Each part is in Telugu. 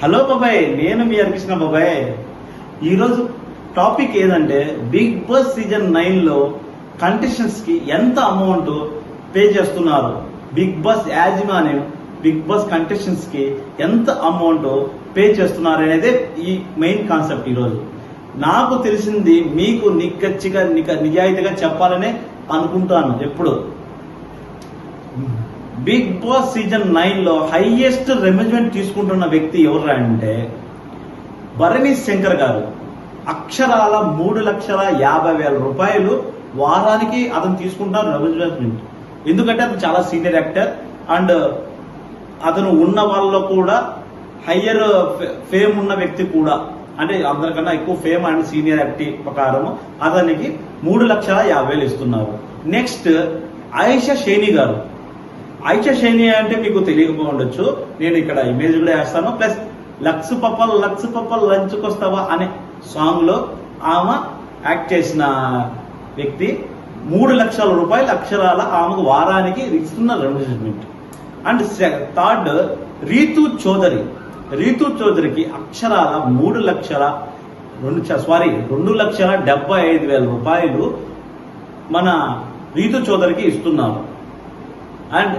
హలో బాబాయ్ నేను మీ అనిపించిన బాబాయ్ ఈరోజు టాపిక్ ఏదంటే బిగ్ బాస్ సీజన్ నైన్లో కంటెస్టెంట్స్కి ఎంత అమౌంట్ పే చేస్తున్నారు? బిగ్ బాస్ యాజమాన్యం బిగ్ బాస్ కంటెస్టెంట్స్కి ఎంత అమౌంట్ పే చేస్తున్నారు అనేది ఈ మెయిన్ కాన్సెప్ట్ ఈరోజు. నాకు తెలిసింది మీకు నిక్కచ్చిగా నిక నిజాయితీగా చెప్పాలనే అనుకుంటాను ఎప్పుడు. బిగ్ బాస్ సీజన్ నైన్లో హైయెస్ట్ రెమ్యూజ్మెంట్ తీసుకుంటున్న వ్యక్తి ఎవరు అంటే భరణి శంకర్ గారు. అక్షరాల మూడు లక్షల యాభై వేల రూపాయలు వారానికి అతను తీసుకుంటారు రెమ్యూజ్మెంట్ ఎందుకంటే అతను చాలా సీనియర్ యాక్టర్ అండ్ అతను ఉన్న వాళ్ళలో కూడా హయ్యర్ ఫేమ్ ఉన్న వ్యక్తి కూడా. అంటే అందరికన్నా ఎక్కువ ఫేమ్ అండ్ సీనియర్ యాక్టివ్ ప్రకారం అతనికి మూడు లక్షల యాభై వేలు ఇస్తున్నారు. నెక్స్ట్ ఆయిషా షేని గారు. ఐచ శైని అంటే మీకు తెలియకపో ఉండొచ్చు. నేను ఇక్కడ ఇమేజ్ కూడా వేస్తాను. ప్లస్ లక్స్ పప్పల్ లక్స్ పప్పల్ లంచ్కొస్తావా అనే సాంగ్లో ఆమె యాక్ట్ చేసిన వ్యక్తి మూడు లక్షల రూపాయల అక్షరాల ఆమెకు వారానికి ఇస్తున్న remuneration and third Rithu Chowdary. Rithu చౌదరికి అక్షరాల మూడు లక్షల రెండు సారీ రెండు లక్షల డెబ్బై ఐదు వేల రూపాయలు మన రీతు చౌదరికి ఇస్తున్నారు. అండ్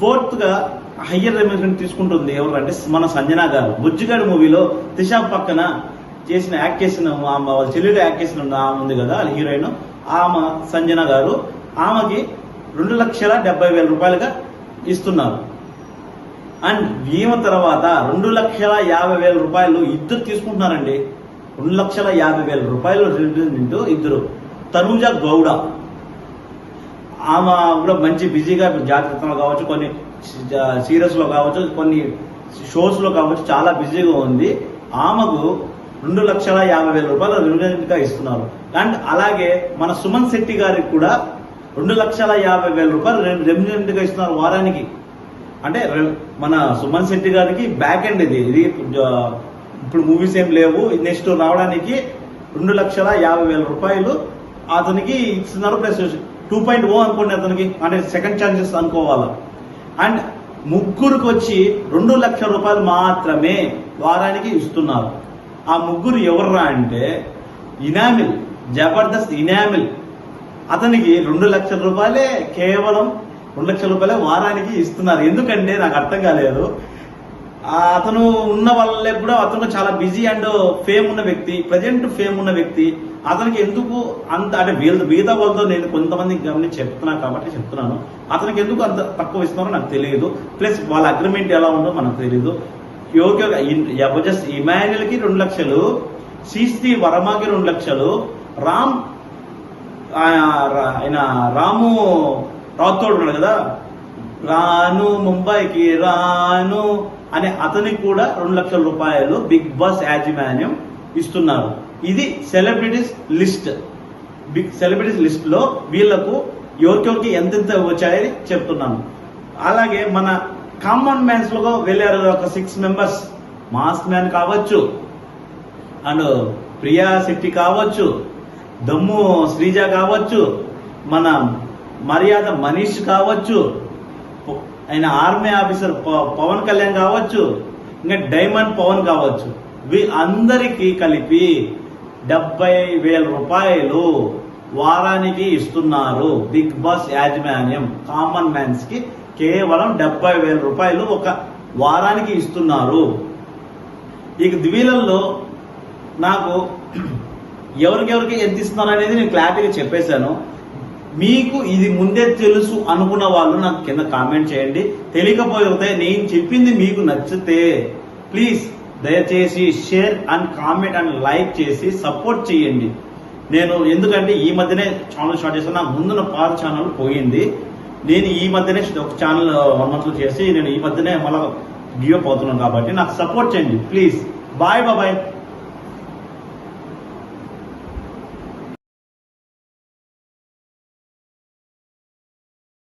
ఫోర్త్గా హయ్యర్ రెమ్యూనరేషన్ తీసుకుంటుంది ఎవరు అంటే మన సంజన గారు. బుజ్జిగాడు మూవీలో దిశ పక్కన చేసిన యాక్ట్ చేసిన ఆమె వాళ్ళ చెల్లెలు యాక్ట్ చేసిన ఆమె ఉంది కదా హీరోయిన్. ఆమె సంజన గారు ఆమెకి రెండు లక్షల డెబ్బై వేల రూపాయలుగా ఇస్తున్నారు. అండ్ ఈమె తర్వాత రెండు లక్షల యాభై వేల రూపాయలు ఇద్దరు తీసుకుంటున్నారండి. రెండు లక్షల యాభై వేల రూపాయలు నింటూ ఇద్దరు. తనుజ గౌడ. ఆమె కూడా మంచి బిజీగా జాగ్రత్తలో కావచ్చు కొన్ని సీరియస్లో కావచ్చు కొన్ని షోస్లో కావచ్చు చాలా బిజీగా ఉంది. ఆమెకు రెండు లక్షల యాభై వేల రూపాయలు రెమ్యూనరేషన్ ఇస్తున్నారు. అండ్ అలాగే మన సుమన్ శెట్టి గారికి కూడా రెండు లక్షల యాభై వేల రూపాయలు రెమ్యూనరేషన్ ఇస్తున్నారు వారానికి. అంటే రె- మన సుమన్ శెట్టి గారికి బ్యాక్ ఎండ్ ఇది. ఇది ఇప్పుడు మూవీస్ ఏం లేవు. నెక్స్ట్ రావడానికి రెండు లక్షల యాభై వేల రూపాయలు అతనికి ఇస్తున్నారు. ప్లస్ టూ పాయింట్ ఓ అనుకోండి అతనికి. అంటే సెకండ్ ఛాన్సెస్ అనుకోవాలి. అండ్ ముగ్గురికి వచ్చి రెండు లక్షల రూపాయలు మాత్రమే వారానికి ఇస్తున్నారు. ఆ ముగ్గురు ఎవర్రా అంటే ఇనామిల్ జబర్దస్త్ ఇనామిల్. అతనికి రెండు లక్షల రూపాయలే కేవలం రెండు లక్షల రూపాయలే వారానికి ఇస్తున్నారు. ఎందుకంటే నాకు అర్థం కాలేదు. అతను ఉన్న వాళ్ళే కూడా అతను చాలా బిజీ అండ్ ఫేమ్ ఉన్న వ్యక్తి ప్రజెంట్ ఫేమ్ ఉన్న వ్యక్తి. అతనికి ఎందుకు అంత అంటే వీళ్ళ మిగతా వాళ్ళతో నేను కొంతమంది గమనించి చెప్తున్నా కాబట్టి చెప్తున్నాను. అతనికి ఎందుకు అంత తక్కువ ఇస్తున్నారో నాకు తెలియదు. ప్లస్ వాళ్ళ అగ్రిమెంట్ ఎలా ఉందో మనకు తెలియదు యోగ్య జబర్దస్త్ ఇమాన్యుల్కి రెండు లక్షలు శ్రీ వర్మకి రెండు లక్షలు రామ్ రా- ఆయన రాము రాథోడ్ ఉన్నాడు కదా? రాను ముంబైకి రాను అనే అతనికి కూడా రెండు లక్షల రూపాయలు బిగ్ బాస్ యాజమాన్యం ఇస్తున్నారు. ఇది సెలబ్రిటీస్ లిస్ట్ బిగ్ సెలబ్రిటీస్ లిస్ట్లో వీళ్ళకు ఎవరికెవరికి ఎంతెంత వచ్చాయని చెప్తున్నాను. అలాగే మన కామన్ మ్యాన్స్లో వెళ్ళారు ఒక సిక్స్ మెంబర్స్ మాస్ మ్యాన్ కావచ్చు. అండ్ ప్రియా శెట్టి కావచ్చు. దమ్ము శ్రీజ కావచ్చు. మన మర్యాద మనీష్ కావచ్చు. ఆయన ఆర్మీ ఆఫీసర్ ప- పవన్ కళ్యాణ్ కావచ్చు. ఇంకా డైమండ్ పవన్ కావచ్చు. వీ అందరికీ కలిపి డెబ్బై వేల రూపాయలు వారానికి ఇస్తున్నారు. బిగ్ బాస్ యాజమాన్యం కామన్ మ్యాన్స్కి కేవలం డెబ్బై వేల రూపాయలు ఒక వారానికి ఇస్తున్నారు. ఇక ద్వీలంలో నాకు ఎవరికెవరికి ఎంత ఇస్తున్నారు అనేది నేను క్లారిటీగా చెప్పేశాను. మీకు ఇది ముందే తెలుసు అనుకున్న వాళ్ళు నాకు కింద కామెంట్ చేయండి. తెలియకపోతే నేను చెప్పింది మీకు నచ్చితే ప్లీజ్ దయచేసి share and comment and like చేసి సపోర్ట్ చేయండి. నేను ఎందుకంటే ఈ మధ్యనే ఛానల్ స్టార్ట్ చేస్తాను ముందున ముందున్న పాత ఛానల్ పోయింది. నేను ఈ మధ్యనే ఒక ఛానల్ uh, వన్ మంత్ చేసి నేను ఈ మధ్యనే మళ్ళీ గివ్ అవుతున్నాను కాబట్టి నాకు సపోర్ట్ చేయండి ప్లీజ్. బాయ్ బాబాయ్